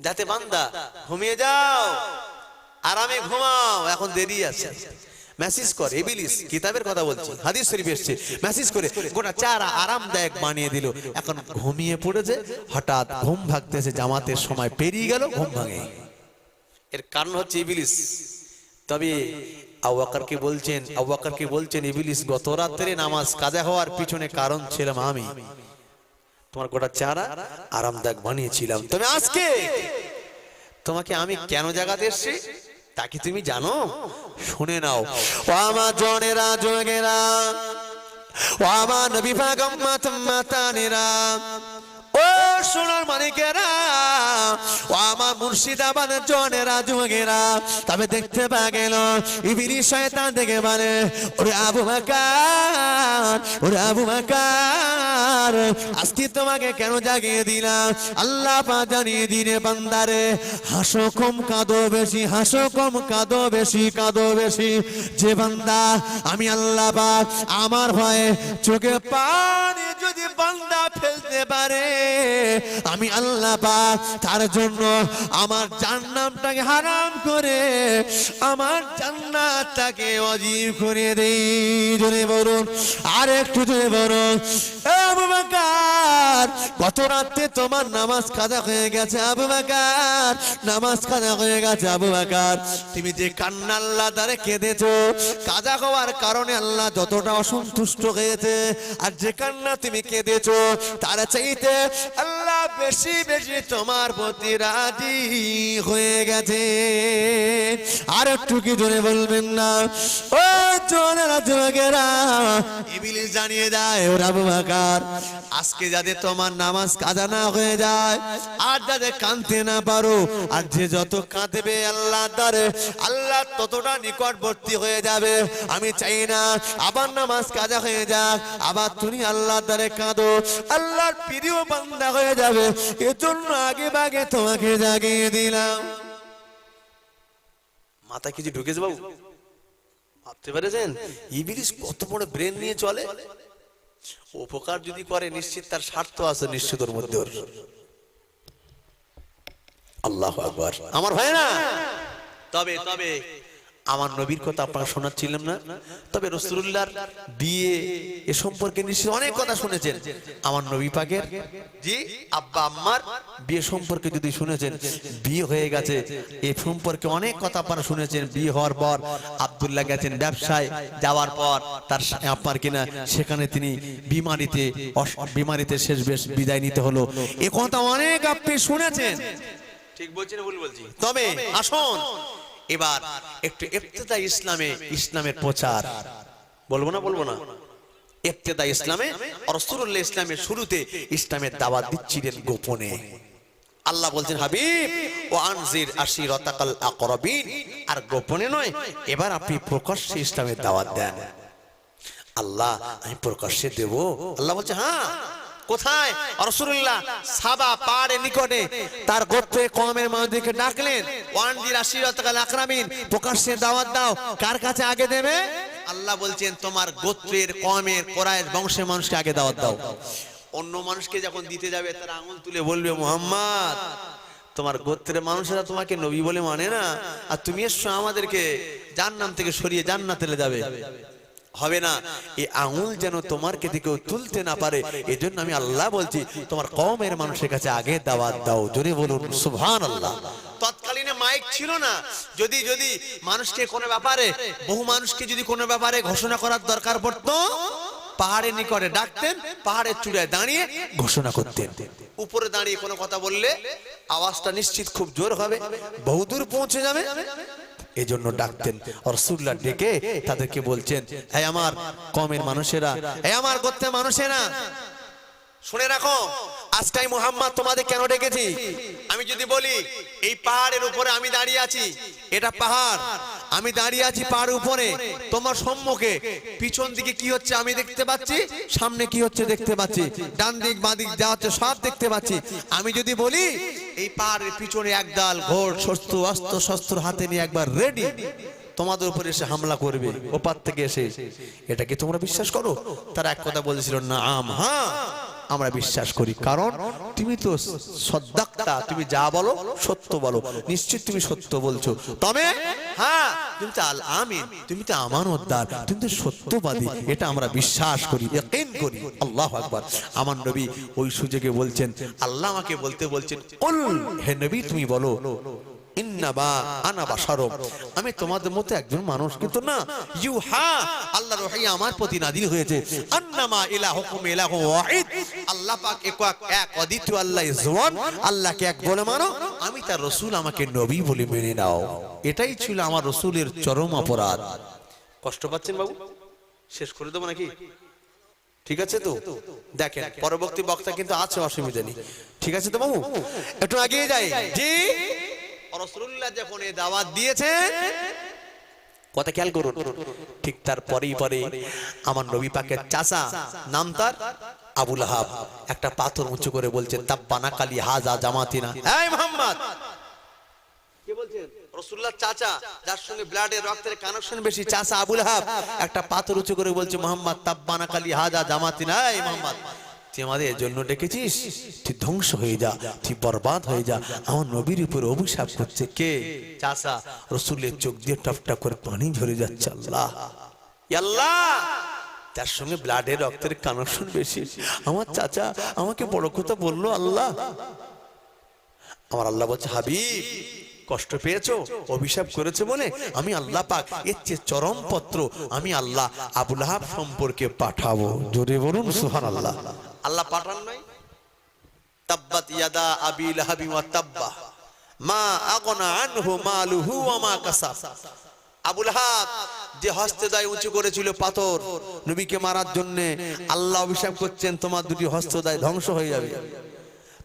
যাতে বান্দা ঘুমিয়ে যাও। আরামে ঘুমাও, এখন দেরি আছে। মেসেজ করে, ইবিলিস কিতাবের কথা বলছি, হাদিস শরীফ এসছে। মেসেজ করে গোটা চারা আরামদায়ক বানিয়ে দিল। এখন ঘুমিয়ে পড়েছে, হঠাৎ ঘুম ভাগতেছে, জামাতের সময় পেরিয়ে গেল, ঘুম ভাঙে। এর কারণ হচ্ছে ইবিলিস। তবে আবাকারকে বলছেন? আবাকারকে বলছেন? ইবিলিস গত রাত্রে নামাজ কাজা হওয়ার পিছনে কারণ ছিলাম আমি। তোমার গোটা চারা আরামদায়ক বানিয়েছিলাম। তবে আজকে তোমাকে আমি কেন জায়গাতে এসছি, তা কি তুমি জানো? শুনে নাও। আমার জনেরা যোগেরা ও আমার নবী ভাগম্মাত মাতানেরা। ও সোনার মানিকেরা ও আমার মুর্শিদাবাদের জনেরা যুগেরা তবে দেখতে পা গেল ইবিরি শয়তান দেখে বলে, ওরে আবু বাকার, ওরে আবু বাকার, আজকে তোমাকে কেন জাগিয়ে দিলাম? আল্লাহ পা জানিয়ে দিনে বান্দারে, হাসো কম, কাঁদো বেশি, হাসো কম, কাঁদো বেশি কাঁদো বেশি। যে বান্দা, আমি আল্লাহ পাক আমার ভয়ে চোখে পানি যদি বান্দা ফেলতে পারে আমি আল্লাহ পাক তার জন্য আমার জান্নামটাকে হারাম করে আমার জান্নাতটাকে অজীব করে দেই। জোরে বলুন, আর একটু জোরে বলুন। আবু বাকার, গত রাতে তোমার নামাজ কাজা হয়ে গেছে আবু বাকার, নামাজ কাজা হয়ে গেছে আবু বাকার। তুমি যে কান্না আল্লাহ দ্বারে কেঁদেছো কাজা হওয়ার কারণে আল্লাহ যতটা অসন্তুষ্ট হয়েছে, আর যে কান্না তুমি কেঁদেছো, তার চাইতে আল্লাহ বেশি বেশি তোমার প্রতি রাজি হয়ে গেছে। আর একটু কি ধরে বলবেন না? ও আজকে যাদের তোমার নামাজ না হয়ে যায়, আর যাদের কাঁদতে না পারো, আর যে যত কাঁদবে আল্লাহ দ্বারে, আল্লাহ ততটা নিকটবর্তী হয়ে যাবে। আমি চাই না আবার নামাজ কাজা হয়ে যাক, আবার তুমি আল্লাহ দ্বারে কাঁদো, আল্লাহর প্রিয় বান্দা হয়ে যাবে। এজন্য আগে বাগে তোমাকে জাগিয়ে দিলাম। মাথা কিছু ঢুকেছে বাবু? ভাবতে পেরেছেন? ইবিলিস কত বড় ব্রেন নিয়ে চলে? উপকার যদি করে নিশ্চিত তার স্বার্থ আছে নিশ্চিত ওর মধ্যে ওর। আল্লাহ আকবার। আমার হয় না তবে তবে আমার নবীর কথা আপনারা শোনাচ্ছিলাম না? তবে রসুল্লাহর বিয়ে এ সম্পর্কে নিশ্চয় অনেক কথা শুনেছেন। আমার নবী পাকের জি আব্বা আম্মার বিয়ে সম্পর্কে যদি শুনেছেন বিয়ে হয়ে গেছে এ সম্পর্কে অনেক কথা আপনারা শুনেছেন। বিয়ে হওয়ার পর আব্দুল্লাহ গেছেন ব্যবসায় যাওয়ার পর তার আপনার কিনা সেখানে তিনি বিমারিতে বিমারিতে শেষ বেশ বিদায় নিতে হলো। এ কথা অনেক আপনি শুনেছেন। ঠিক বলছি না ভুল বলছি। তবে আসুন এবার একটু ইফতেদা ইসলামে ইসলামের প্রচার। বলব না বলব না? ইফতেদা ইসলামে রসুল্লাহ ইসলামের শুরুতে ইসলামের দাওয়াত দিচ্ছিলেন গোপনে। আল্লাহ বলছেন, হাবিব, ও আনজির আশিরাতাকাল আকরাবিন। আর গোপনে নয়, এবার আপনি প্রকাশ্যে ইসলামের দাওয়াত দেন। আল্লাহ, আমি প্রকাশ্যে দেব? আল্লাহ বলছে হ্যাঁ। কোথায়? রসুল্লাহ সাবা নিকটে। তার গোত্রে কমের মানুষদেরকে ডাকলেন ওয়ান আকরামিন, প্রকাশ্যে দাওয়াত দাও। কার কাছে আগে দেবে? আল্লাহ বলছেন, তোমার গোত্রের কমের কোরআয়ের বংশের মানুষকে আগে দাওয়াত দাও। অন্য মানুষকে যখন দিতে যাবে, তারা আঙুল তুলে বলবে, মোহাম্মদ, তোমার গোত্রের মানুষেরা তোমাকে নবী বলে মানে না। আর তুমি এসছো আমাদেরকে জান্নাম থেকে সরিয়ে জান্নাতে যাবে। হবে না। এই আঙুল যেন তোমার কে কেউ তুলতে না পারে, এজন্য আমি আল্লাহ বলছি, তোমার কমের মানুষের কাছে আগে দাওয়াত দাও, জোরে বলুন সুবহান আল্লাহ মাইক ছিল না। যদি যদি মানুষকে কোনো ব্যাপারে, বহু মানুষকে যদি কোনো ব্যাপারে ঘোষণা করার দরকার পড়তো, পাহাড়ের নিকটে ডাকতেন, পাহাড়ের চূড়ায় দাঁড়িয়ে ঘোষণা করতেন। উপরে দাঁড়িয়ে কোনো কথা বললে আওয়াজটা নিশ্চিত খুব জোর হবে, বহুদূর পৌঁছে যাবে। এজন্য ডাকতেন। রসুল্লাহ ডেকে তাদেরকে বলছেন হ্যাঁ আমার কমের মানুষেরা হ্যাঁ আমার গোত্রের মানুষেরা শুনে রাখো আজকাই মোহাম্মদ তোমাদের কেন ডেকেছি? আমি যদি বলি এই পাহাড়ের উপরে আমি দাঁড়িয়ে আছি এটা পাহাড় আমি দাঁড়িয়ে আছি পাহাড়ের উপরে। তোমার সম্মুখে। পিছন দিকে কি হচ্ছে আমি দেখতে পাচ্ছি? সামনে কি হচ্ছে দেখতে পাচ্ছি? ডান দিক, বাঁ দিক যা হচ্ছে সব দেখতে পাচ্ছি। আমি যদি বলি, এই পাহাড়ের পিছনে একদাল ঘোড়, শস্ত্র, অস্ত্র, শস্ত্র হাতে নিয়ে একবার রেডি তোমাদের উপরে এসে হামলা করবে। ওপার থেকে এসে। এটা কি তোমরা বিশ্বাস করো? তারা এক কথা বলেছিল না আম হ্যাঁ। আমরা বিশ্বাস করি। কারণ তুমি তো সদ্দাক্তা, তুমি যা বলো, সত্য বলো। নিশ্চিত তুমি সত্য বলছো। তবে হ্যাঁ তুমি তো আল আমিন, তুমি তো আমার উদ্ধার তুমি তো সত্যবাদী, এটা আমরা বিশ্বাস করি, ইয়াকিন করি। আল্লাহ আকবার। আমার নবী ওই সুযোগে বলছেন, আল্লাহ আমাকে বলতে বলছেন হে নবী, তুমি বলো। ইন্নাবা আনা বাশারম আমি তোমাদের মতো একজন মানুষ কিন্তু না। ইউ হা আল্লাহর ওহী আমার প্রতি নাযিল হয়েছে। আন্নামা ইলাহুকুম ইলাহু ওয়াহিদ। আল্লাহ পাক এক এক অদ্বিতীয় আল্লাহ জওয়ান আল্লাহকে এক বলে মানো আমি তার রাসূল আমাকে নবী বলে মেনে নাও। এটাই ছিল আমার রসুলের চরম অপরাধ। কষ্ট পাচ্ছেন বাবু? শেষ করে দেবো নাকি? ঠিক আছে তো? দেখেন পরবর্তী বক্তা কিন্তু আছে অসুবিধা নেই। ঠিক আছে তো বাবু? একটু এগিয়ে যাই। জি? রসুল্লাহ যখন এ দাওয়াত দিয়েছে কথা খেয়াল করুন ঠিক তার পরেই পরে আমার নবী পাকের চাচা নাম তার আবুল হাব একটা পাথর উঁচু করে বলছে তাব্বানা কালি হাজা জামাতিনা। এই মোহাম্মদ! কে বলছেন? রসুল্লাহ চাচা যার সঙ্গে ব্লাডের রক্তের কানেকশন বেশি চাচা আবুল হাব একটা পাথর উঁচু করে বলছে মোহাম্মদ তাব্বানা কালি হাজা জামাতিনা। এই মোহাম্মদ! আমাদের জন্য ডেকেছিস? তুই ধ্বংস হয়ে যা, তুই বরবাদ হয়ে যা। আমার নবীর উপর অভিশাপ করছে কে? চাচা, রসুলের চোখ দিয়ে টপ টপ করে পানি ঝরে যাচ্ছে আল্লাহ। আল্লাহ তার সঙ্গে ব্লাডের রক্তের কানেকশন বেশি। আমার চাচা আমাকে বড় কথা বলল, আল্লাহ। আমার আল্লাহ বলছে, হাবিব, কষ্ট পেয়েছ? অভিশাপ করেছে বলে আমি আল্লাহ পাক এর চেয়ে চরম পত্র আমি আল্লাহ আবুল হাব সম্পর্কে পাঠাবো। জোরে বলুন সুহান আল্লাহ আল্লাহ পাঠান নাই? তাব্বাত ইয়াদা আবি লাহাবি ওয়া তাব্বা। মা আগনা আনহু মালুহু ওয়া মা কাসাব। আবুল হাত যে হস্তে দায় উঁচু করেছিল পাথর, নবীকে মারার জন্য আল্লাহ অভিশাপ করছেন, তোমার দুটি হস্ত দায় ধ্বংস হয়ে যাবে।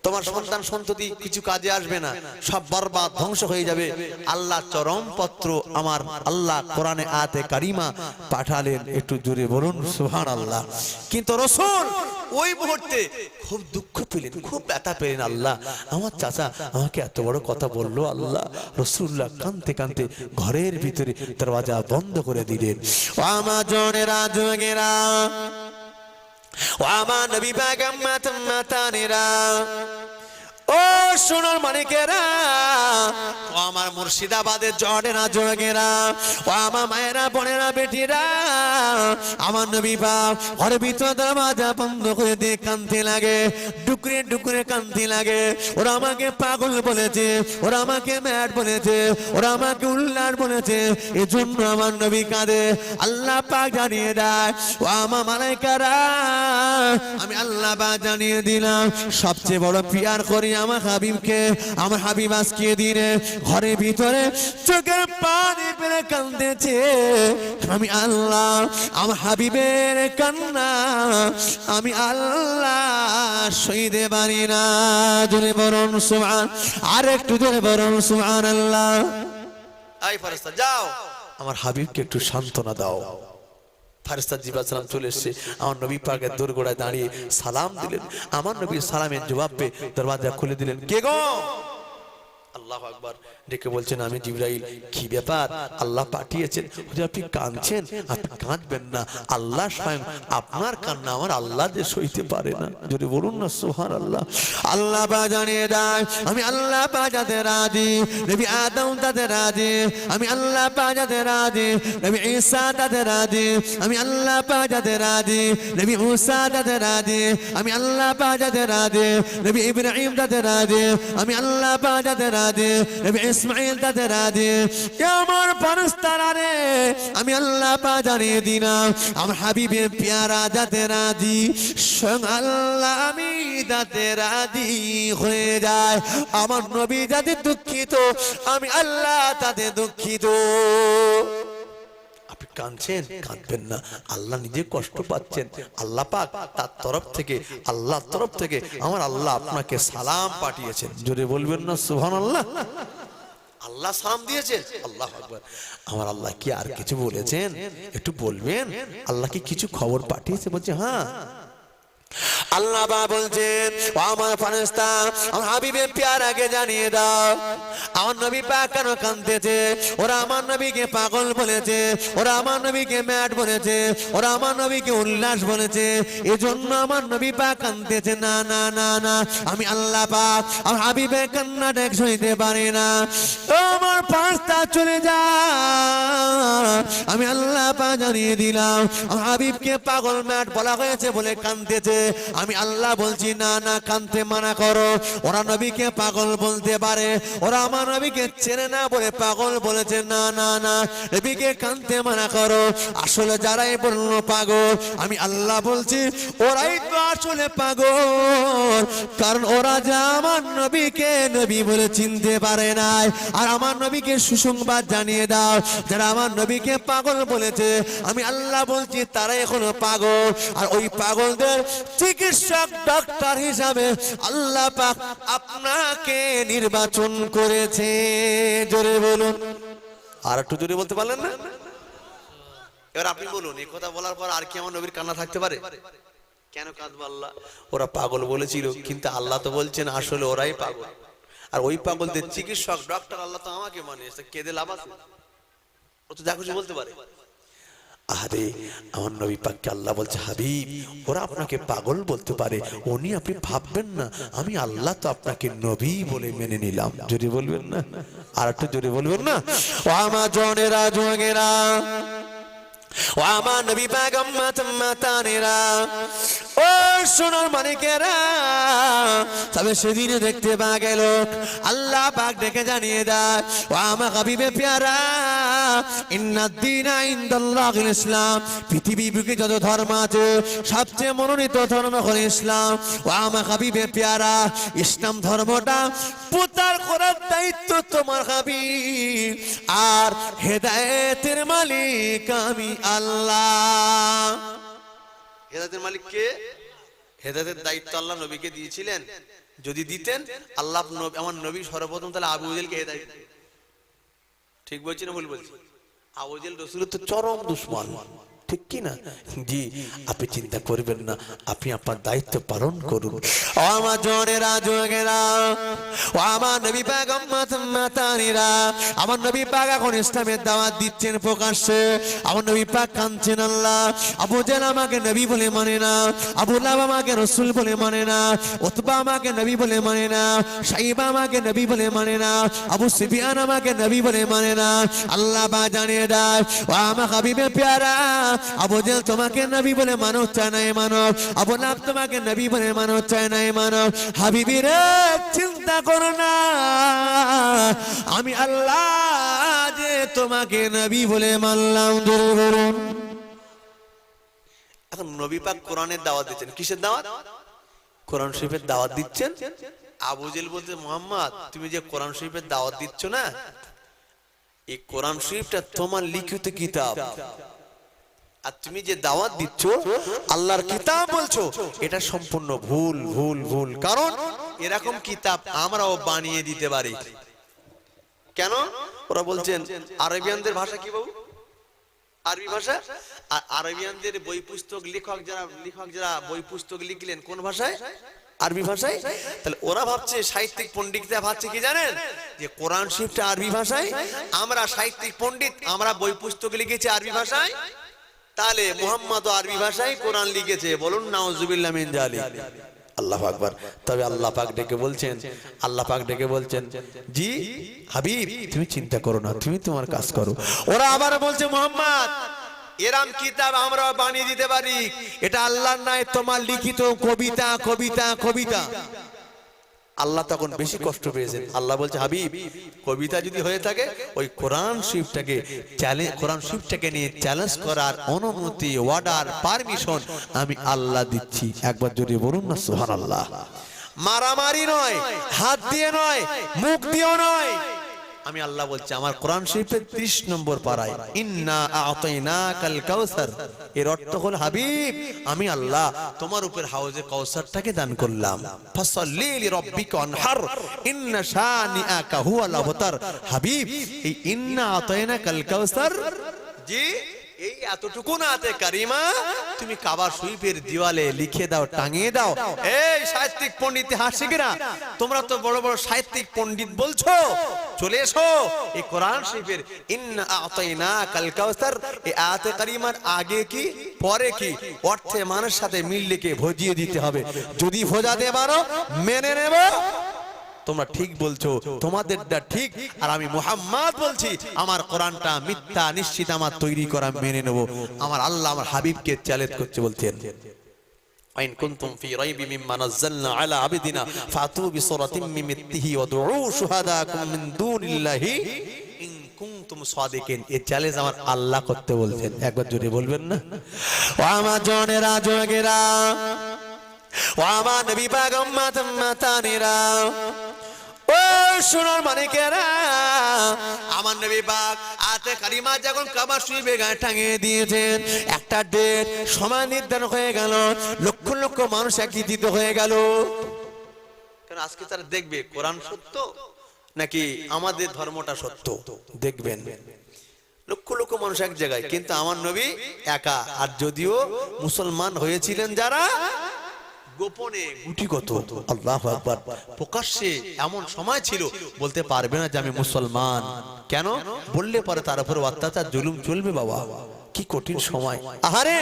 তোমার সন্তান সন্ততি কিছু কাজে আসবে না, সব বরবাদ ধ্বংস হয়ে যাবে। আল্লাহ চরম পত্র আমার আল্লাহ কোরআনে আতে কারিমা পাঠালেন, একটু জোরে বলুন সুহান আল্লাহ কিন্তু রসুল ওই মুহূর্তে খুব দুঃখ পেলেন, খুব ব্যথা পেলেন আল্লাহ। আমার চাচা আমাকে এত বড় কথা বলল, আল্লাহ রসুল্লাহ কানতে কানতে ঘরের ভিতরে দরওয়াজা বন্ধ করে দিলেন। আমার জনেরা যোগেরা ও আমার নবী বেগম মাতানেরা ও সোনার মানিকেরা, ও আমার মুর্শিদাবাদের জড়েরা জোড়েরা ও আমার মায়েরা, বোনেরা, বেটিরা, আমার নবী বাপ, ঘরে ভিতর দরওয়াজা বন্ধ করে দিয়ে কানতে লাগে, ডুকরে ডুকরে কানতে লাগে। ওরা আমাকে পাগল বলেছে, ওরা আমাকে ম্যাট বলেছে, ওরা আমাকে উল্লার বলেছে, এজন্য আমার নবী কাঁদে। আল্লাহ পাক জানিয়ে দেয়, ও আমার মালাইকারা, আমি আল্লাহ পাক জানিয়ে দিলাম, সবচেয়ে বড় পিয়ার করি আমার হাবিবকে আমার হাবিব আজকে দিনে ঘরের ভিতরে চোখের পানি পেরে কান্দেছে। আমি আল্লাহ আমার হাবিবের কান্না আমি আল্লাহ সইতে পারি না। জোরে বরণ সুমান আর একটু জোরে বরণ সুমান আল্লাহ যাও। আমার হাবিবকে একটু সান্ত্বনা দাও। ফারিস্তা জিবা সালাম চলে এসছে। আমার নবী পাকের দোরগোড়ায় দাঁড়িয়ে সালাম দিলেন। আমার নবীর সালামের জবাব পেয়ে দরওয়াজা খুলে দিলেন। কে গো? আল্লাহ আকবার। ডেকে বলছেন, আমি জিব্রাইল, কি ব্যাপার? আল্লাহ পাঠিয়েছেন। আপনি কাঁদছেন? আপনি কাঁদবেন না। আল্লাহ স্বয়ং আপনার কান্না আমার আল্লাহ যে সইতে পারে না। যদি বলুন না সোহান আল্লাহ আল্লাহ বা জানিয়ে দেয়, আমি আল্লাহ বাজাতে রাজি, নবী আদম তাতে রাজি, আমি আল্লাহ বাজাতে রাজি, নবী ঈসা তাতে রাজি, আমি আল্লাহ বাজাতে রাজি, নবী মুসা তাতে রাজি, আমি আল্লাহ বাজাতে রাজি, নবী ইব্রাহিম তাতে রাজি, আমি আল্লাহ বাজাতে রাজি নবী ইসমাইল তাতে রাজি আমার পারস্তারা রে আমি আল্লাহ পা জানিয়ে দিলাম আমার হাবিবে পেয়ারা যাতে রাজি স্বয়ং আল্লাহ আমি দাদের রাজি হয়ে যায় আমার নবী যাতে দুঃখিত, আমি আল্লাহ তাদের দুঃখিত। কাঁদছেন? কাঁদবেন না। আল্লাহ নিজে কষ্ট পাচ্ছেন। আল্লাহ পাক তার তরফ থেকে, আল্লাহর তরফ থেকে আমার আল্লাহ আপনাকে সালাম পাঠিয়েছেন। জোরে বলবেন না সুহান আল্লাহ আল্লাহ সালাম দিয়েছেন? আল্লাহ আমার আল্লাহ কি আর কিছু বলেছেন? একটু বলবেন? আল্লাহ কি কিছু খবর পাঠিয়েছে? বলছে হ্যাঁ আল্লাহ বা বলছেন আমার ফারেস্তা আমার হাবিবের পেয়ারাকে জানিয়ে দাও। আমার নবী পাক কেন কাঁদতেছে? ওরা আমার নবীকে পাগল বলেছে, ওরা আমার নবীকে ম্যাট বলেছে, ওরা আমার নবীকে উল্লাস বলেছে। এজন্য আমার নবী পাক কাঁদতেছে, না না না না, আমি আল্লাহ পাক আমার হাবিবের কান্না দেখ সইতে পারি না। আমার পাঁচটা চলে যা। আমি আল্লাহ পা জানিয়ে দিলাম, আমার হাবিবকে পাগল ম্যাট বলা হয়েছে বলে কাঁদতেছে। আমি আল্লাহ বলছি, না না, কানতে মানা করো। ওরা নবীকে পাগল বলতে পারে। ওরা আমার নবীকে চেনে না বলে পাগল বলেছে। না না না, নবীকে কানতে মানা করো। আসলে যারাই বলল পাগল, আমি আল্লাহ বলছি, ওরাই তো আসলে পাগল। কারণ ওরা যা আমার নবীকে নবী বলে চিনতে পারে নাই। আর আমার নবীকে সুসংবাদ জানিয়ে দাও, যারা আমার নবীকে পাগল বলেছে। আমি আল্লাহ বলছি, তারাই এখনও পাগল। আর ওই পাগলদের চিকিৎসক ডক্টর হিসাবে আল্লাহ পাক আপনাকে নির্বাচন করেছে। জোরে বলুন। আর একটু জোরে বলতে পারলেন না? এবার আপনি বলুন, এই কথা বলার পর আর কি আমার নবীর কান্না থাকতে পারে? কেন কাঁদবো আল্লাহ? ওরা পাগল বলেছিল, কিন্তু আল্লাহ তো বলছেন, আসলে ওরাই পাগল। আর ওই পাগলদের চিকিৎসক ডক্টর আল্লাহ তো আমাকে মানে কেঁদে লাভ আছে? ও তো যা খুশি বলতে পারে। আরে আমার নবী পাককে আল্লাহ বলছে, হাবিব, ওরা আপনাকে পাগল বলতে পারে, উনি আপনি ভাববেন না, আমি আল্লাহ তো আপনাকে নবী বলে মেনে নিলাম। জোরে বলবেন না? আর একটু জোরে বলবেন না? ও আমার জনেরা জোগেরা ও আমার নবী পাগম মাতানেরা। ও সোনার মানিকেরা তবে সেদিনে দেখতে পা গেল আল্লাহ পাক ডেকে জানিয়ে দেয় ও আমার হাবিবে পেয়ারা ইন্নাদ্দিনা ইনদাল্লাহিল ইসলাম পৃথিবী বুকে যত ধর্ম আছে, সবচেয়ে মনোনীত ধর্ম হলো ইসলাম। ও আমার হাবিবে পেয়ারা, ইসলাম ধর্মটা প্রচার করার দায়িত্ব তোমার হাবিব। আর হেদায়েতের মালিক আমি মালিক কে? দায়িত্ব আল্লাহ নবীকে দিয়েছিলেন। যদি দিতেন, আল্লাহ আমার নবী সর্বপ্রথম তাহলে। ঠিক ভুল বলছি? তো চরম দুশ্মন। ঠিক কি না জি, আপনি চিন্তা করবেন না, আপনি আপনার দায়িত্ব পালন করুন। ও আমার জনেরা জোগেরা ও আমার নবী মাতানিরা, আমার নবী পাক এখন ইসলামের দাওয়াত দিচ্ছেন প্রকাশ্যে। আমার নবী পাক কাঁদছেন আল্লাহ, আবু জেল আমাকে নবী বলে মানে না, আবু লাভ আমাকে রসুল বলে মানে না ওতবা আমাকে নবী বলে মানে না, সাইবা আমাকে নবী বলে মানে না, আবু সিফিয়ান আমাকে নবী বলে মানে না। আল্লাহ বা জানিয়ে দেয় ও আমার হাবিবে প্যারা আবু জেল তোমাকে নবী বলে মানব চায় নাই মানব। আবু লাভ তোমাকে নবী বলে মানব চায় নাই মানব। হাবিবি রে, চিন্তা করো না। আমি আল্লাহ যে তোমাকে নবী বলে মানলাম এখন নবী পাক কোরআনের দাওয়াত দিচ্ছেন। কিসের দাওয়াত? কোরআন শরীফের দাওয়াত দিচ্ছেন? আবু জেল বলতে মোহাম্মদ, তুমি যে কোরআন শরীফের দাওয়াত দিচ্ছ না, এই কোরআন শরীফটা তোমার লিখিত কিতাব। আর তুমি যে দাওয়াত দিচ্ছ, আল্লাহর কিতাব বলছো, এটা সম্পূর্ণ ভুল ভুল ভুল। কারণ এরকম কিতাব আমরাও বানিয়ে দিতে পারি। কেন? ওরা বলছেন, আরবিয়ানদের ভাষা কি বাবু? আরবি ভাষা? আর আরবিয়ানদের বই পুস্তক লেখক যারা লেখক যারা বই পুস্তক লিখলেন, কোন ভাষায়? আরবি ভাষায়? তাহলে ওরা ভাবছে সাহিত্যিক পণ্ডিতরা ভাবছে কি জানেন? যে কোরআন শরীফটা আরবি ভাষায়, আমরা সাহিত্যিক পণ্ডিত, আমরা বই পুস্তক লিখেছি আরবি ভাষায়? তাহলে মোহাম্মদ আরবি ভাষায় কোরআন লিখেছে, বলুন নাউজুবিল্লাহ মিন জালিক আল্লাহ আকবার। তবে আল্লাহ পাক ডেকে বলছেন, আল্লাহ পাক ডেকে বলছেন, জি হাবিব, তুমি চিন্তা করো না, তুমি তোমার কাজ করো। ওরা আবার বলছে, মোহাম্মদ, এরাম কিতাব আমরা বানিয়ে দিতে পারি। এটা আল্লাহর নাই তোমার লিখিত কবিতা কবিতা কবিতা। আল্লাহ তখন বেশি কষ্ট পেয়েছেন। আল্লাহ বলছে, হাবিব, কবিতা যদি হয়ে থাকে, ওই কোরআন শিফটাকে চ্যালেঞ্জ কোরআন শিফটাকে নিয়ে চ্যালেঞ্জ করার অনুমতি অর্ডার পারমিশন আমি আল্লাহ দিচ্ছি। একবার যদি বলুন না সোহান আল্লাহ মারামারি নয়, হাত দিয়ে নয়, মুখ দিয়েও নয় আমি আল্লাহ বলছি, আমার কোরআন শরীফের 30 নম্বর পারায় ইন্না আতাইনাকাল এর অর্থ হল, হাবিব, আমি আল্লাহ তোমার উপর হাউজে কাউসারটাকে দান করলাম। হাবিব, এই ইন্না আতাইনাকাল কাউসার জি? এই এতটুকু না আতে কারিমা। তুমি কাবা শরীফের দিওয়ালে লিখে দাও, টাঙিয়ে দাও। এই সাহিত্যিক পণ্ডিত তোমরা তো বড় বড় সাহিত্যিক পণ্ডিত বলছো। চলে এসো, এই কোরআন শরীফের ইন্না আতাইনা এই আয়াতে কারিমার আগে কি, পরে কি? অর্থে মানুষ সাথে মিল লিখে ভজিয়ে দিতে হবে। যদি ভোজাতে পারো মেনে নেব। তোমরা ঠিক বলছো তোমাদেরটা ঠিক আর আমি মুহাম্মদ বলছি আমার কোরআনটা মিথ্যা নিশ্চিত আমার তৈরি করা মেনে নেব আমার আল্লাহ আমার হাবিবকে চ্যালেঞ্জ করছে বলছেন وإن كنتم في ريب مما نزلنا على عبدنا فأتوا بصورة من مثله وادعوا شهداءكم من دون الله إن كنتم صادقين এই চ্যালেঞ্জ আমার আল্লাহ করতে বলছেন একবার জোরে বলবেন না ও আমার জনেরা জোগেরা ও আমার নবী পাগম ও সোনার মানিকেরা আমার নবী পাক আতে কারিমা যখন কাবা শুইবে গায়ে টাঙিয়ে দিয়েছেন, একটা ডেট সময় নির্ধারণ হয়ে গেল, লক্ষ লক্ষ মানুষ একত্রিত হয়ে গেল। কারণ আজকে তারা দেখবে কোরআন সত্য নাকি আমাদের ধর্মটা সত্য? দেখবেন। লক্ষ লক্ষ মানুষ এক জায়গায়, কিন্তু আমার নবী একা। আর যদিও মুসলমান হয়েছিলেন যারা গোপনে গুটিগত আল্লাহ আকবার। প্রকাশ্যে এমন সময় ছিল, বলতে পারবে না যে আমি মুসলমান। কেন? বললে পরে তার উপর অত্যাচার, জুলুম চলবে বাবা। কি কঠিন সময়। আহারে!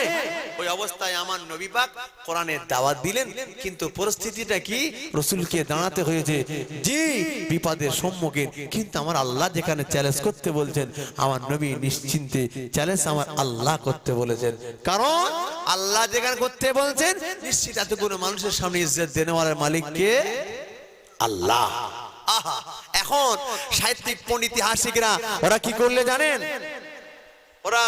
ওই অবস্থায় আমার নবী পাক কোরআনের দাওয়াত দিলেন, কিন্তু পরিস্থিতিটা কি? রসুলকে দাঁড়াতে হয়েছে। জি, বিপদের সম্মুখীন, কিন্তু আমার আল্লাহ যেখানে চ্যালেঞ্জ করতে বলছেন, আমার নবী নিশ্চিন্তে চ্যালেঞ্জ আমার আল্লাহ করতে বলেছেন। কারণ আল্লাহ যেখানে করতে বলছেন, নিশ্চিত এত এতগুলো মানুষের সামনে ইজ্জত দেনেওয়ালার মালিককে আল্লাহ। আহা, এখন সাহিত্যিক, পণ্ডিত ওরা কি করলে জানেন? ওরা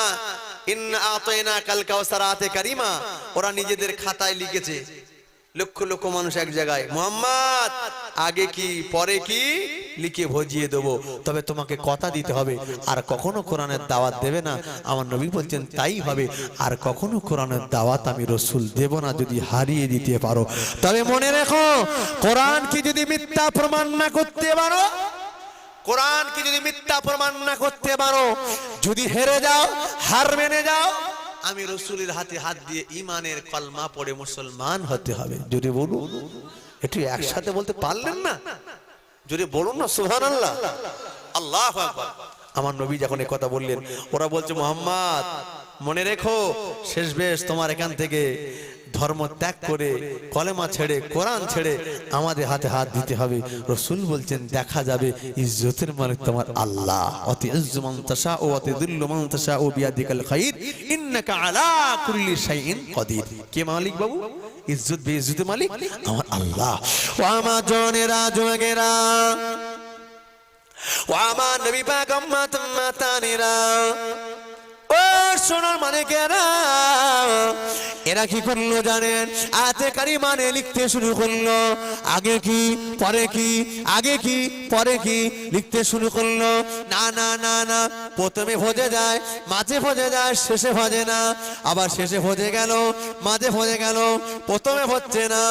ওরা নিজেদের খাতায় লিখেছে। লক্ষ লক্ষ মানুষ এক জায়গায়। মোহাম্মদ, আগে কি, পরে কি? লিখে ভজিয়ে দেবো। তবে তোমাকে কথা দিতে হবে। আর কখনো কোরআনের দাওয়াত দেবে না। আমার নবী বলছেন, তাই হবে। আর কখনো কোরআনের দাওয়াত আমি রসুল দেব না যদি হারিয়ে দিতে পারো। তবে মনে রেখো, কোরআন কি যদি মিথ্যা প্রমাণ না করতে পারো? কোরআন কি যদি মিথ্যা প্রমাণ না করতে পারো, যদি হেরে যাও, হার মেনে যাও, আমি রসুলের হাতে হাত দিয়ে ইমানের কলমা পড়ে মুসলমান হতে হবে। যদি বলুন, একটু একসাথে বলতে পারলেন না? যদি বলুন না সুহান আল্লাহ আল্লাহ আমার নবী যখন কথা বললেন, ওরা বলছে, মোহাম্মদ, মনে রেখো, শেষ বেশ তোমার এখান থেকে ধর্ম ত্যাগ করে, কলেমা ছেড়ে, কোরআন ছেড়ে আমাদের হাতে হাত দিতে হবে। রসুল বলছেন, দেখা যাবে ইজ্জতের মালিক তোমার আল্লাহ। অতি ইজ্জু মান তাশা ও অতি দুল্লু মান তাশা ও বিয়াদিকাল খাইর, ইন্নাকা আলা কুল্লি শাইইন কাদির। কে মালিক বাবু? ইজ্জত বেইজ্জতের মালিক? আমার আল্লাহ। ও আমার জনেরা জোগেরা ও আমার নবী পাক আম্মাত মাতানিরা। ও সোনার মানে কেরা এরা কি করল জানেন? আতে কারি মানে লিখতে শুরু করল। আগে কি, পরে কি, আগে কি, পরে কি লিখতে শুরু করল? না না না না, প্রথমে ভজে যায়, মাঝে ভজে যায়, শেষে ভজে না। আবার শেষে ভজে গেল, মাঝে ভজে গেল, প্রথমে হচ্ছে না।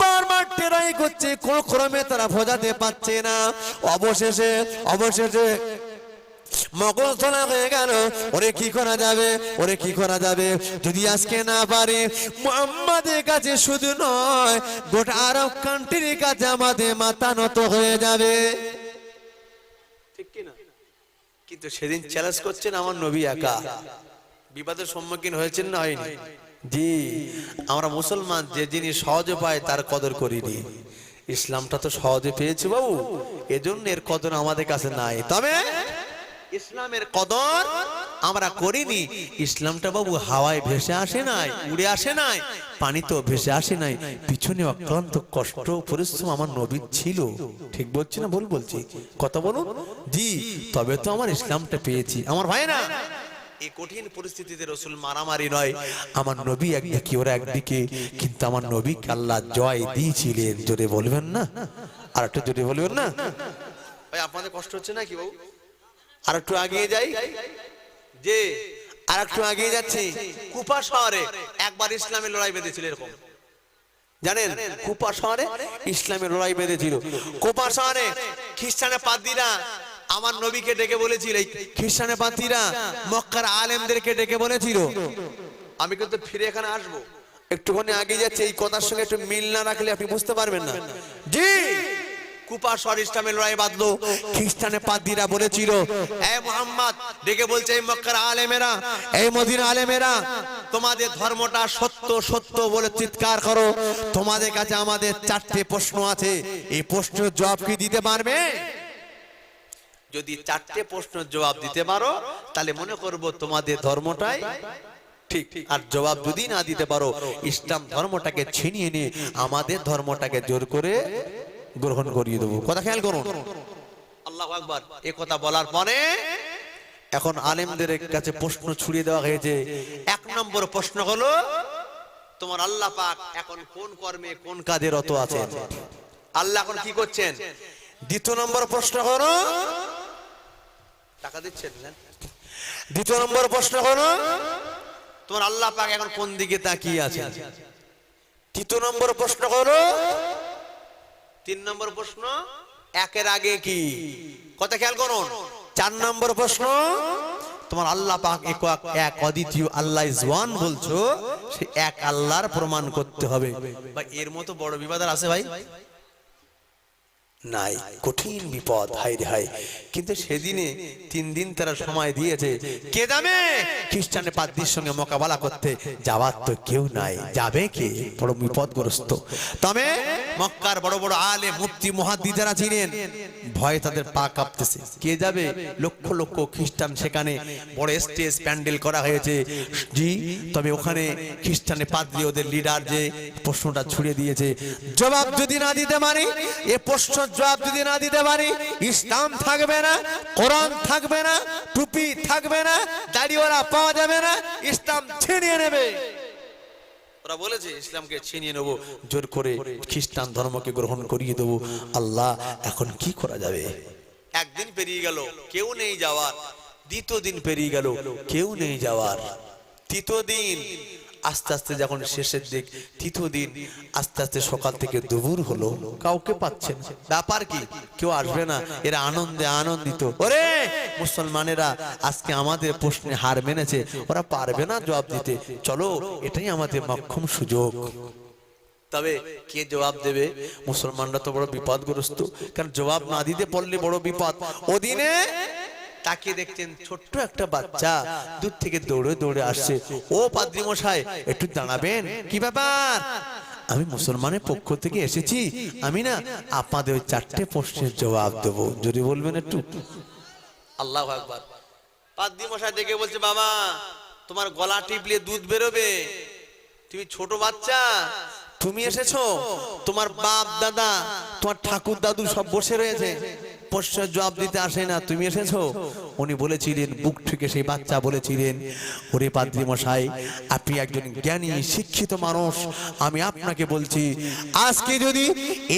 বারবার টেরাই করছে, কোন ক্রমে তারা ভোজাতে পারছে না। অবশেষে অবশেষে মকল তোলা হয়ে গেল। ওরে কি করা যাবে? ওরে কি করা যাবে? যদি আজকে না পারে মোহাম্মদের কাছে শুধু নয় গোটা আরব কান্ট্রির কাছে আমাদের মাথা নত হয়ে যাবে। ঠিক কিনা কিন্তু সেদিন চ্যালেঞ্জ করছেন আমার নবী একা। বিপদের সম্মুখীন হয়েছেন না হয়নি? জি। আমরা মুসলমান যে জিনিস সহজে পায় তার কদর করিনি। ইসলামটা তো সহজে পেয়েছি বাবু। এজন্য এর কদর আমাদের কাছে নাই। তবে ইসলামের কদর আমরা করিনি। ইসলামটা বাবু হাওয়ায় ভেসে আসে নাই উড়ে আসে নাই পানি তো ভেসে আসে নাই। পিছনে অক্লান্ত কষ্ট পরিশ্রম আমার নবীর ছিল। ঠিক বলছি না ভুল বলছি? কথা বলুন? জি তবে তো আমার ইসলামটা পেয়েছি। আমার ভাই না এই কঠিন পরিস্থিতিতে রসুল মারামারি নয়। আমার নবী একদিকে ওরা একদিকে কিন্তু আমার নবী আল্লাহ জয় দিয়েছিলেন। জোরে বলবেন না? আর একটু জোরে বলবেন না? ভাই আপনাদের কষ্ট হচ্ছে না কি বাবু? আর একটু আগিয়ে যাই। যে আর একটু আগিয়ে যাচ্ছি। কুপা শহরে একবার ইসলামের লড়াই বেঁধেছিল এরকম। জানেন, কুপা শহরে ইসলামের লড়াই বেঁধেছিল। কুপা শহরে খ্রিস্টানে পাদ্দিরা আমার নবীকে ডেকে বলেছিল, এই খ্রিস্টানে পাদ্দিরা মক্কার আলেমদেরকে ডেকে বলেছিল। আমি কিন্তু ফিরে এখানে আসব। একটুখানি আগে যাচ্ছে, এই কথার সঙ্গে একটু মিল না রাখলে আপনি বুঝতে পারবেন না। জি! কুপা ইসলামের লড়াই বাঁধলো খ্রিস্টানে পাদ্রীরা বলেছিল মোহাম্মদ, ডেকে বলছে, এই মক্কার আলেমেরা, এই মদিনা আলেমেরা, তোমাদের ধর্মটা সত্য সত্য বলে চিৎকার করো। তোমাদের কাছে আমাদের চারটে প্রশ্ন আছে। এই প্রশ্নের জবাব কি দিতে পারবে? যদি চারটে প্রশ্নের জবাব দিতে পারো, তাহলে মনে করব তোমাদের ধর্মটাই ঠিক। আর জবাব যদি না দিতে পারো, ইসলাম ধর্মটাকে ছিনিয়ে নিয়ে আমাদের ধর্মটাকে জোর করে গ্রহণ করিয়ে দেবো। কথা খেয়াল করুন। আল্লাহ আকবার। এ কথা বলার পরে এখন আলেমদের কাছে প্রশ্ন ছুড়িয়ে দেওয়া হয়েছে। এক নম্বর প্রশ্ন হলো তোমার আল্লাহ পাক এখন কোন কর্মে কোন কাজে রত আছেন? আল্লাহ এখন কি করছেন? দ্বিতীয় নম্বর প্রশ্ন হলো টাকা দিচ্ছেন দ্বিতীয় নম্বর প্রশ্ন হলো তোমার আল্লাহ পাক এখন কোন দিকে তাকিয়ে আছে তৃতীয় নম্বর প্রশ্ন হলো তিন নম্বর প্রশ্ন, একের আগে কি? কথা খেয়াল করুন। চার নম্বর প্রশ্ন, তোমার আল্লাহ পাক এক এক, অদ্বিতীয় আল্লাহ ইজ ওয়ান বলছো, সে এক আল্লাহর প্রমাণ করতে হবে। বা এর মতো বড় বিবাদ আর আছে ভাই? নাই। কঠিন বিপদ হাই রে হাই কিন্তু সেদিনে তিন দিন তারা সময় দিয়েছে। কে যাবে খ্রিস্টানের পাদ্রির সঙ্গে মোকাবেলা করতে যাওয়ার তো কেউ নাই। যাবে কে? বড় বিপদগ্রস্ত। তবে মক্কার বড় বড় আলে, মুফতি মুহাদ্দি যারা ছিলেন, ভয়ে তাদের পা কাঁপতেছে। কে যাবে? লক্ষ লক্ষ খ্রিস্টান সেখানে বড় স্টেজ প্যান্ডেল করা হয়েছে। জি, তবে ওখানে খ্রিস্টানের পাদ্রি ওদের লিডার যে প্রশ্নটা ছুড়ে দিয়েছে। জবাব যদি না দিতে পারি, এ প্রশ্ন জবাব যদি না দিতে পারি, ইসলাম থাকবে না, কোরআন থাকবে না, টুপি থাকবে না, দাড়িওয়ালা পাওয়া যাবে না, ইসলাম ছিনিয়ে নেবে। জোর করে খ্রিস্টান ধর্মকে গ্রহণ করিয়ে দেবো। এখন কি করা যাবে? একদিন পেরিয়ে গেল, কেউ নেই যাওয়ার। দ্বিতীয় দিন পেরিয়ে গেল, কেউ নেই যাওয়ার। তৃতীয় দিন আস্তে আস্তে যখন শেষের দিক, তৃতীয় দিন, আস্তে আস্তে সকাল থেকে দুপুর হলো। কাউকে পাচ্ছেন। ব্যাপার কি? কেউ আসবে না। এরা আনন্দে আনন্দিত। ওরে মুসলমানেরা, আজকে আমাদের প্রশ্নে হার মেনেছে। ওরা পারবে না জবাব দিতে। চলো, এটাই আমাদের মক্ষম সুযোগ। তবে কে জবাব দেবে? মুসলমানরা তো বড় বিপদগ্রস্ত। কারণ জবাব না দিতে পারলে বড় বিপদ। ওদিনে তাকে দেখছেন ছোট্ট একটা বাচ্চা দূর থেকে দৌড়ে দৌড়ে আসছে। ও পাদ্রী মশাই একটু দাঁড়াবেন? কি ব্যাপার? আমি মুসলমানের পক্ষ থেকে এসেছি। আমি না আপনাদের ওই চারটে প্রশ্নের জবাব দেবো। যদি বলবেন একটু। আল্লাহ আকবার। পাদ্রী মশাই দেখে বলছে বাবা তোমার গলা টিপলে দুধ বেরোবে। তুমি ছোট বাচ্চা। তুমি এসেছ। তোমার বাপ দাদা তোমার ঠাকুর দাদু সব বসে রয়েছে। প্রশ্নের জবাব দিতে আসে না। তুমি এসেছ? উনি বলেছিলেন, বুক থেকে সেই বাচ্চা বলেছিলেন, ওরে পাদ্রী মশাই, আপনি একজন জ্ঞানী, শিক্ষিত মানুষ। আমি আপনাকে বলছি, আজকে যদি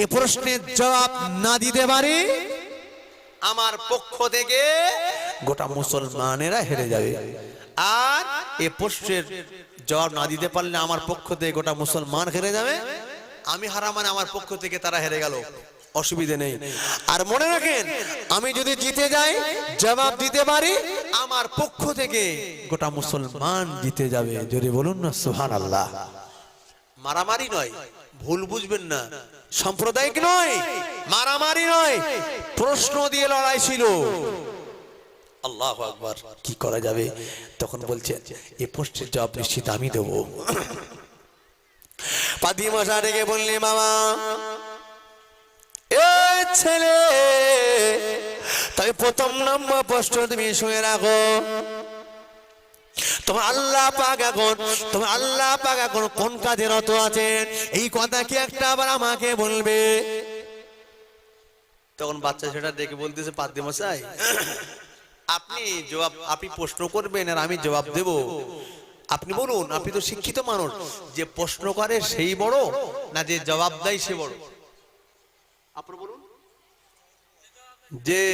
এ প্রশ্নের জবাব না দিতে পারি, আমার পক্ষ থেকে গোটা মুসলমানেরা হেরে যাবে। আর এ প্রশ্নের জবাব না দিতে পারলে আমার পক্ষ থেকে গোটা মুসলমান হেরে যাবে। আমি হারা মানে আমার পক্ষ থেকে তারা হেরে গেল। অসুবিধে নেই। আর মনে রাখেন আমি যদি জিতে যাই জবাব দিতে পারি আমার পক্ষ থেকে গোটা মুসলমান জিতে যাবে। যদি বলুন না সুহান আল্লাহ মারামারি নয় ভুল বুঝবেন না। সাম্প্রদায়িক নয় মারামারি নয় প্রশ্ন দিয়ে লড়াই ছিল। আল্লাহ আকবার কি করা যাবে? তখন বলছে এ প্রশ্নের জবাব নিশ্চিত আমি দেব। পাদি মশা ডেকে বললে মামা ছেলে প্রথম নম্বর প্রশ্ন তুমি রাখো। তোমার আল্লাহ তোমার আল্লাহ কোন আছেন? এই কথা কি একটা আবার আমাকে বলবে? তখন বাচ্চা সেটা দেখে বলতেছে, পাদ্রি মশাই, আপনি জবাব, আপনি প্রশ্ন করবেন আর আমি জবাব দেব। আপনি বলুন, আপনি তো শিক্ষিত মানুষ, যে প্রশ্ন করে সেই বড়, না যে জবাব দেয় সে বড়? বলুন। যে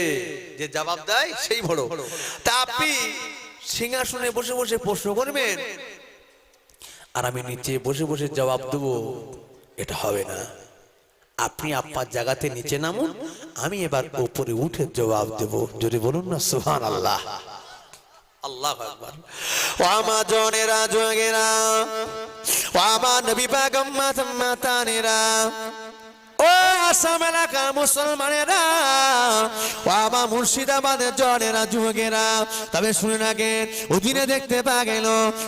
যে জবাব দেয় সেই বড়। তা আপনি সিংহাসনে বসে বসে প্রশ্ন করবেন। আর আমি নিচে বসে বসে জবাব দেব এটা হবে না। আপনি আপনার জায়গাতে নিচে নামুন আমি এবার উপরে উঠে জবাব দেব। যদি বলুন না সুহান আল্লাহ আল্লাহ আকবার। ও আমার জনেরা জোগেরা ও আমার নবী পাগম মাতানেরা ও আসাম এলাকার মুসলমানেরা, ও আমার মুর্শিদাবাদের জনেরা, যুবকেরা, তবে শুনে রাখেন ওদিনে দেখতে পা গেল,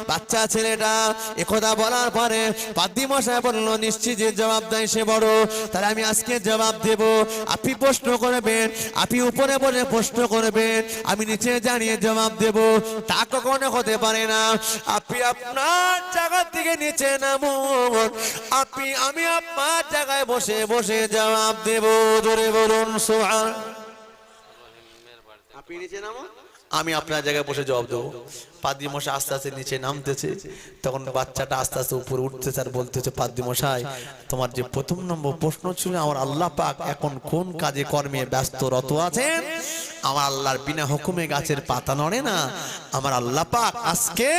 বাচ্চা ছেলেটা একথা বলার পরে পাদ্দি মশাই বলল, নিশ্চিত যে জবাব দেয় সে বড়। তাহলে আমি আজকে জবাব দেব। আপনি প্রশ্ন করবেন, আপনি উপরে বলে প্রশ্ন করবেন, আমি নিচে জানিয়ে জবাব দেব। তা কখনো হতে পারে না। আপনি আপনার জায়গা থেকে নিচে নামুন। আপনি, আমি আপনার জায়গায় বসে বসে জবাব দেব ধরে বলুন সোহান আপনি নিচে নামুন। আমি আপনার জায়গায় বসে জবাব দেবো। পাদ্রি মশাই আস্তে আস্তে নিচে নামতেছে। তখন বাচ্চাটা আস্তে আস্তে উপরে উঠতেছে আর বলতেছে পাদ্রি মশাই তোমার যে প্রথম নম্বর প্রশ্ন ছিল আমার আল্লাহ পাক এখন কোন কাজে কর্মে ব্যস্ত রত আছেন? আমার আল্লাহর বিনা হুকুমে গাছের পাতা নড়ে না। আমার আল্লাহ পাক আজকে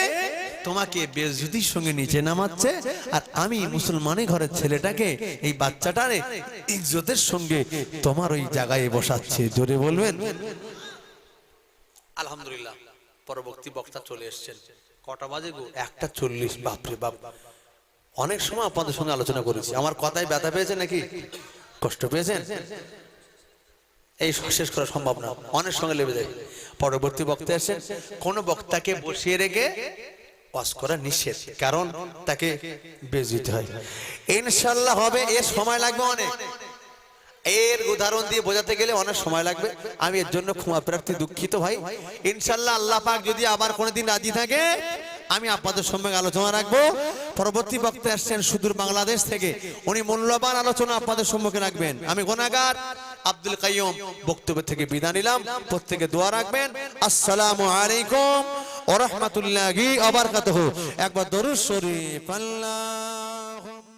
তোমাকে বেজুতির সঙ্গে নিচে নামাচ্ছে আর আমি মুসলমানের ঘরের ছেলেটাকে এই বাচ্চাটারে ইজ্জতের সঙ্গে তোমার ওই জায়গায় বসাচ্ছে। জোরে বলবেন? আলহামদুলিল্লাহ পরবর্তী বক্তা চলে এসেছেন। কটা বাজে গো? একটা চল্লিশ বাপরে বাপ। অনেক সময় আপনাদের সঙ্গে আলোচনা করেছি। আমার কথায় ব্যথা পেয়েছে নাকি? কষ্ট পেয়েছেন? এই শেষ করা সম্ভব না। অনেক সঙ্গে লেবে যায় পরবর্তী বক্তা এসেছেন। কোন বক্তাকে বসিয়ে রেখে ওয়াজ করা নিষেধ, কারণ তাকে বেজিতে হয়। ইনশাল্লাহ হবে, এর সময় লাগবে অনেক। এর উদাহরণ দিয়ে বোঝাতে গেলে অনেক সময় লাগবে। আমি এর জন্য ক্ষমা প্রাপ্তি দুঃখিত ভাই। ইনশাল্লাহ আল্লাহ পাক যদি আবার কোনোদিন রাজি থাকে আমি আপনাদের সঙ্গে আলোচনা রাখব। পরবর্তী বক্তা আসছেন সুদূর বাংলাদেশ থেকে। উনি মূল্যবান আলোচনা আপনাদের সম্মুখে রাখবেন। আমি গোনাগার আব্দুল কাইম বক্তব্য থেকে বিদায় নিলাম। প্রত্যেকে দোয়া রাখবেন। আসসালামু আলাইকুম ওরহমতুল্লাহ একবার দরুদ শরীফ আল্লাহ